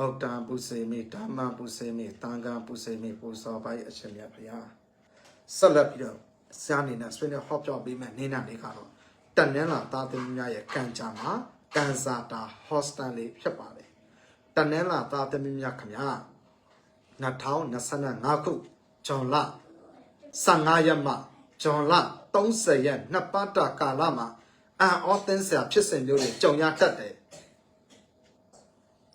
ဗုဒ္ဓံပုစေမိဓမ္မံပုစေမိသံဃံပုစေမိပူဇော်ပါ၏အရှင်မြတ်ဘုရားဆက်လက်ပြီးတော့ဆရာအနေနဲ့ဆွေးနွေးဟောပြောပေးမယ်နေ့နာလေးကတော့တန်နန်းလာသားသမီးများရဲ့ကံကြမ္မာကန်စာတာဟော့စတန်လေးဖြစ်ပါတယ်တန်နန်းလာသားသမီးများခင်ဗျာ2025ခုဂျွန်လ15ရက်မှဂျွန်လ30ရက်နှစ်ပတ်တာကာလမှာအန်အောသင်းဆရာဖြစ်စဉ်မျိုးတွေကြုံရတတ်တယ်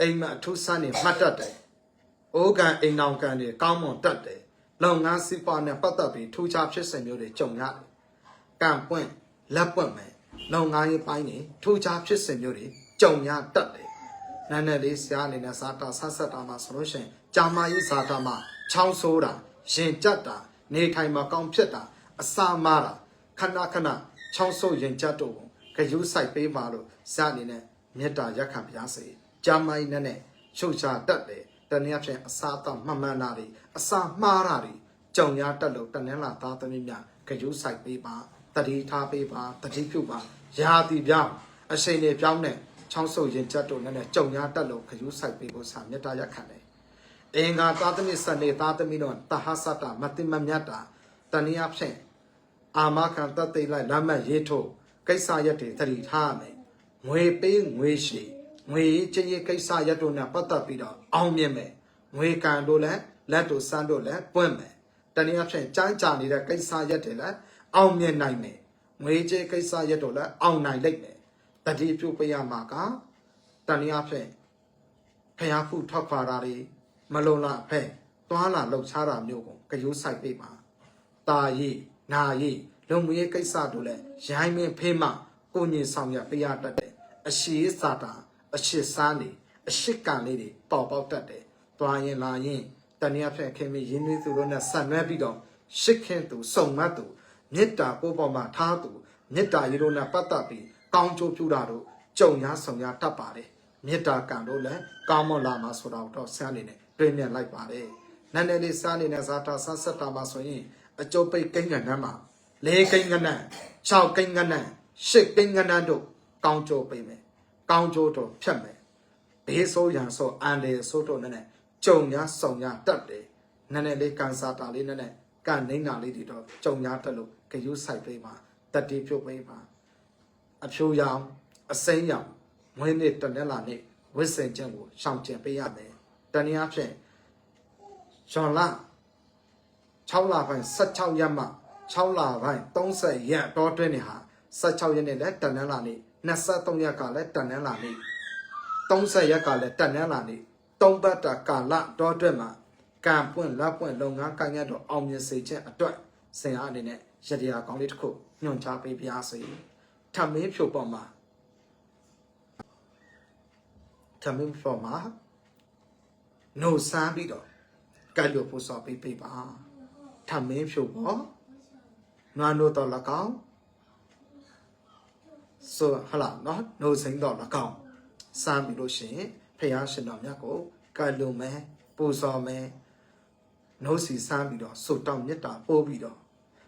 အိမ်မအထူးဆန်းနေမှတ်တတ်တယ်။အိုးကန်အိမ်နောင်ကန်တွေကောင်းမွန်တတ်တယ်။လုပ်ငန်းစီးပွားနဲ့ပတ်သက်ပြီးထူးခြားဖြစ်စဉ်မျိုးတွေကြုံရတယ်။ကံပွင့်လက်ပွင့်မယ်။လုပ်ငန်းရေးပိုင်းတွေထူးခြားဖြစ်စဉ်မျိုးတွေကြုံရတတ်တယ်။နာနဲ့လေးဆရာအနေနဲ့စာတာဆက်ဆက်တာမှာဆိုလို့ရှိရင်ကြာမကြီးစာတာမှာချောင်းဆိုးတာရင်ကြက်တာနေထိုင်မှာကောင်းဖြစ်တာအစာမားတာခဏခဏချောင်းဆိုးရင်ကြက်တို့ကိုဂယုစိုက်ပေးပါလို့ဆရာအနေနဲ့မေတ္တာရက်ခံပါစေ။ ကြာမကြီးနဲ့နဲ့ရှုပ်ရှာတတ်တယ်တနည်းအားဖြင့်အစာတော့မှန်မှန်တာတွေအစာမှားတာတွေကြုံရတတ်လို့တနည်းလာသားသမီးများဂယုစိုက်ပေးပါတတိထားပေးပါတတိပြုပါရာတီပြောင်းအချိန်တွေပြောင်းတဲ့ချောင်းဆုပ်ရင်ကြက်တို့နဲ့နဲ့ကြုံရတတ်လို့ဂယုစိုက်ပေးဖို့ဆာမေတ္တာရက်ခံတယ်အင်္ဂါသားသမီးစနေသားသမီးတို့တဟဆတာမတိမမြတ်တာတနည်းအားဖြင့်အာမခံတတ်သိလိုက်လမ်းမရေးထုတ်ကိစ္စရက်တွေတတိထားရမယ်ငွေပေးငွေရှိ ငွေချင်းရေးကိစ္စရက်တို့နဲ့ပတ်သက်ပြီးတော့အောင်မြင်မယ်ငွေကန်တို့လည်းလက်တို့စမ်းတို့လည်းပွင့်မယ်တနည်းအားဖြင့်ကြမ်းကြာနေတဲ့ကိစ္စရက်တွေလည်းအောင်မြင်နိုင်မယ်ငွေကြေးကိစ္စရက်တို့လည်းအောင်နိုင်လိမ့်မယ်တတိပြုတ်ပြရမှာကတနည်းအားဖြင့်ဖျားဖုထောက်ခွာတာတွေမလုံလဖဲ့သွားလာလှုပ်ရှားတာမျိုးကိုကြိုးဆိုင်ပေးပါตาရီနာရီလုံမွေးကိစ္စတို့လည်းရိုင်းမင်းဖေးမှကိုညင်ဆောင်ရပေးရတတ်တယ်အရှိစာတာ အရှိစားနေအရှိကံလေးတွေပေါ်ပေါက်တတ်တယ်သွားရင်လာရင်တနည်းအားဖြင့်ခင်မင်းရင်းနှီးသူတို့နဲ့ဆက်နွယ်ပြီးတော့ရှစ်ခင်သူစုံမတ်သူမေတ္တာကိုပေါ်မှာထားသူမေတ္တာရေတို့နဲ့ပတ်သက်ပြီးကောင်းကျိုးပြုတာတို့ကြုံရဆောင်ရတတ်ပါတယ်မေတ္တာကံတို့လည်းကောင်းမွန်လာမှာဆိုတော့ဆန်းနေနဲ့တွင်မြတ်လိုက်ပါတယ်နန်းနယ်လေးစားနေတဲ့ဇာတာဆန်းဆက်တာမှာဆိုရင်အကျုပ်ပိတ်ကိန်းကဏ္ဍမှာ၄ကိန်းကဏ္ဍ၆ကိန်းကဏ္ဍ၈ကိန်းကဏ္ဍတို့ကောင်းကျိုးပေးမယ် ကောင်းကျိုးတို့ဖြတ်မယ်ဘေးဆိုးရန်ဆိုအန်တယ်ဆိုတို့နဲ့နဲ့ကြုံရဆောင်ရတတ်တယ်နည်းနည်းလေးကန်စာတာလေးနဲ့နဲ့ကန်နေနာလေးတွေတော့ကြုံရတတ်လို့ဂယုဆိုင်ပေးပါတတိပြုတ်ပေးပါအဖြိုးရောင်အစိမ်းရောင်မွေးနေ့တနေ့လာနေ့ဝစ်စင်ချက်ကိုရှောင်ကျင်ပေးရမယ်တနည်းအားဖြင့်ဂျွန်လာ6လပိုင်း16ရက်မှ6လပိုင်း30ရက်တော့တွင်းနေဟာ16ရက်နေ့လည်းတန်နန်းလာနေ့ 23ရက်ကလည်းတန်နန်းလာနေ့30ရက်ကလည်းတန်နန်းလာနေ့3ပတ်တာကာလတော့တွင်းမှာကံပွင့်လက်ပွင့်လုပ်ငန်းကိုင်ရတော့အောင်မြင်စေခြင်းအတွက်စင်အားအနေနဲ့ရတရားကောင်းလေးတစ်ခုညွှန်ကြားပေးပါစေထမင်းဖြိုပေါ်မှာထမင်းဖြိုမှာနှုတ်ဆန်းပြီးတော့ကဲလို့ပူစော်ပေးပေးပါထမင်းဖြိုပေါ်နွားနို့တော်၎င်း ဆိုဟလာနော်နှုတ်စိမ့်တော်၎င်းစမ်းပြီးလို့ရှိရင်ဖះရှင်တော်မြတ်ကိုကဲလို့မယ်ပူစော်မယ်နှုတ်စီစမ်းပြီးတော့ဆုတောင်းမေတ္တာပို့ပြီးတော့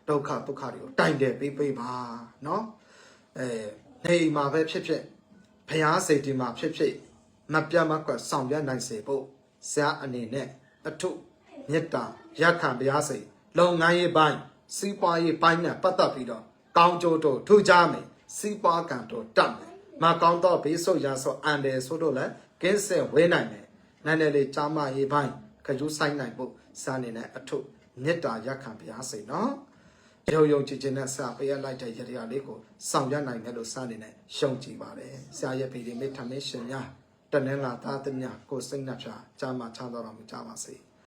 ဒုက္ခဒုက္ခတွေကိုတိုင်တယ်ပေးပေးပါနော်အဲနေအိမ်မှာပဲဖြစ်ဖြစ်ဖះစိတ်ဒီမှာဖြစ်ဖြစ်မပြတ်မကွက်ဆောင်ပြနိုင်စေဖို့ဆရာအနေနဲ့အထုမေတ္တာရက်ခံတရားစိတ်လုပ်ငန်းရေးပိုင်းစီးပွားရေးပိုင်းနဲ့ပတ်သက်ပြီးတော့ကောင်းကျိုးတို့ထူကြမယ် စီးပွားကံတို့တတ်မယ်မကောင်းတော့ဘေးဆုပ်ရဆိုအန်တယ်ဆိုတော့လည်းကင်းစင်ဝဲနိုင်မယ်နည်းနည်းလေးကြားမရေးပိုင်းခကျူးဆိုင်နိုင်ဖို့စာနေနဲ့အထုမေတ္တာရက်ခံတရားစိတ်နော်ယုံယုံကြည်ကြည်နဲ့စာပေးရလိုက်တဲ့ရတရားလေးကိုဆောင်ရနိုင်တယ်လို့စာနေနဲ့ရှုံကြည်ပါတယ်ဆရာရဲ့ဗီဒီမိထမင်းရှင်များတနင်္လာသားသမ ्या ကိုစိတ်နှပြကြားမှချတော်တော်မူကြပါစေ